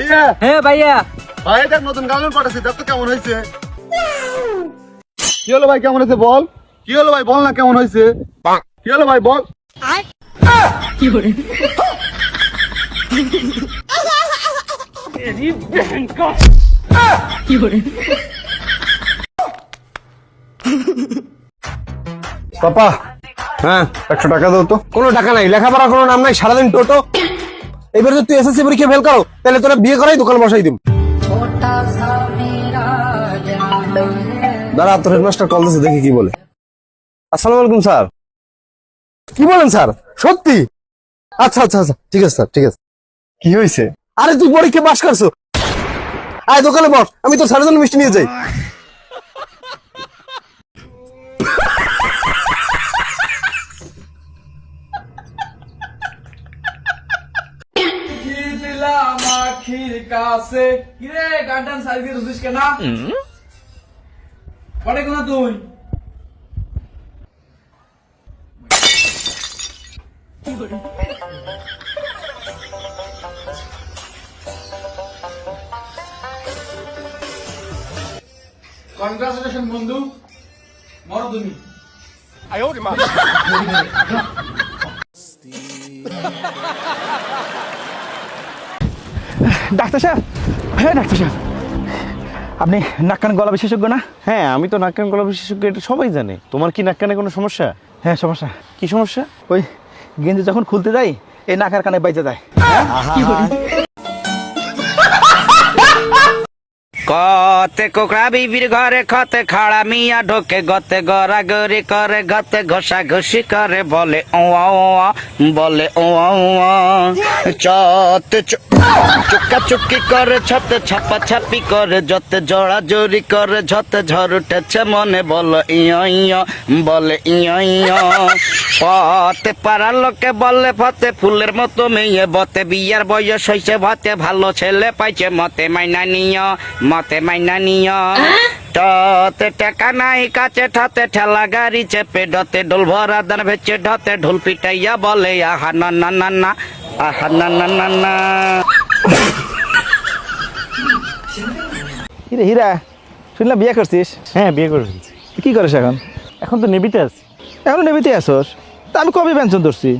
ভাইয়া। হ্যাঁ ভাইয়া। ভাই দেখ নতুন গার্লফ্রেন্ড পাঠাচ্ছি দেখ তো কেমন হয়েছে। কি হলো ভাই কেমন হয়েছে বল? কি হলো ভাই বল না কেমন হয়েছে? কি হলো ভাই বল। পাপা হ্যাঁ। একশো টাকা দাও তো। কোনো টাকা নাই লেখাপড়া কোনো নাম নাই সারাদিন টোটো। এবার যদি তুই এসএসসি পরীক্ষা ফেল করো, তাহলে তোরা বিয়ে করাই দোকান বসাই দাঁড়া, তোর হেডমাস্টার কল দিচ্ছে দেখি কি বলে। আসসালামু আলাইকুম, স্যার। কি বলেন, স্যার? সত্যি? আচ্ছা আচ্ছা আচ্ছা ঠিক আছে, স্যার, ঠিক আছে। কি হয়েছে আরে, তুই পরীক্ষা পাস করছ। আয়, দোকানে বস, আমি তোর সাড়ে জন্য মিষ্টি নিয়ে যাই। দিলাম আখির কাছে। কিরে টান সারি দিয়ে ধুতিস কেনা? পড়ে কোনা তুই। কনগ্রাচুলেশন বন্ধু। মরো তুমি ডাক্তার সাহেব হ্যাঁ ডাক্তার সাহেব আপনি নাক কান গলা বিশেষজ্ঞ না? হ্যাঁ আমি তো নাক কান গলা বিশেষজ্ঞ এটা সবাই জানে। তোমার কি নাক কানে কোনো সমস্যা? হ্যাঁ সমস্যা। কি সমস্যা? ওই গেঞ্জি যখন খুলতে যাই এই নাকার কানে বাইজে যায়। কতে কোকড়া বিবির ঘরে খতে খাড়া মিয়া ঢোকে, গতে গড়া গড়ি করে, গতে ঘষা ঘষি করে, বলে ওয়া বলে ওয়া চতে চ- চুক্কা চুক্কি করে, ছতে ছাপা ছাপি করে, যতে জড়া জড়ি করে, ঝতে ঝড় উঠেছে মনে, বল ইয় ইয় বলে ইয় ইয় পথে পাড়ার লোকে বললে ফতে ফুলের মতো মেয়ে বতে বিয়ার বয়স হয়েছে ভতে ভালো ছেলে পাইছে মতে মাইনা নিয় মতে মাইনা নিয় ততে টাকা নাই কাছে ঠাতে ঠেলা গাড়ি চেপে ডতে ঢোল ভরা দান ভেচে ঢতে ঢোল পিটাইয়া বলে আহা না না না না আহা না না না না। হিরে হীরা শুনলাম বিয়ে করছিস? হ্যাঁ বিয়ে করে ফেলছি। তুই কি করিস এখন? এখন তো নেবিতে আছি। এখন নেবিতে আসোস আমি কবে পেনশন ধরছি?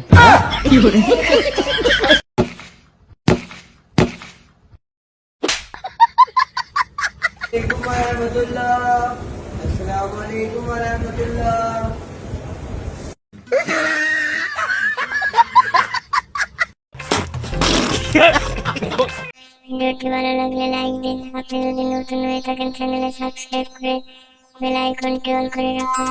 ভিডিওটি ভালো লাগলে লাইক দিন আপনি যদি নতুন হয়ে থাকেন চ্যানেলে সাবস্ক্রাইব করে বেল আইকনটি অন করে রাখুন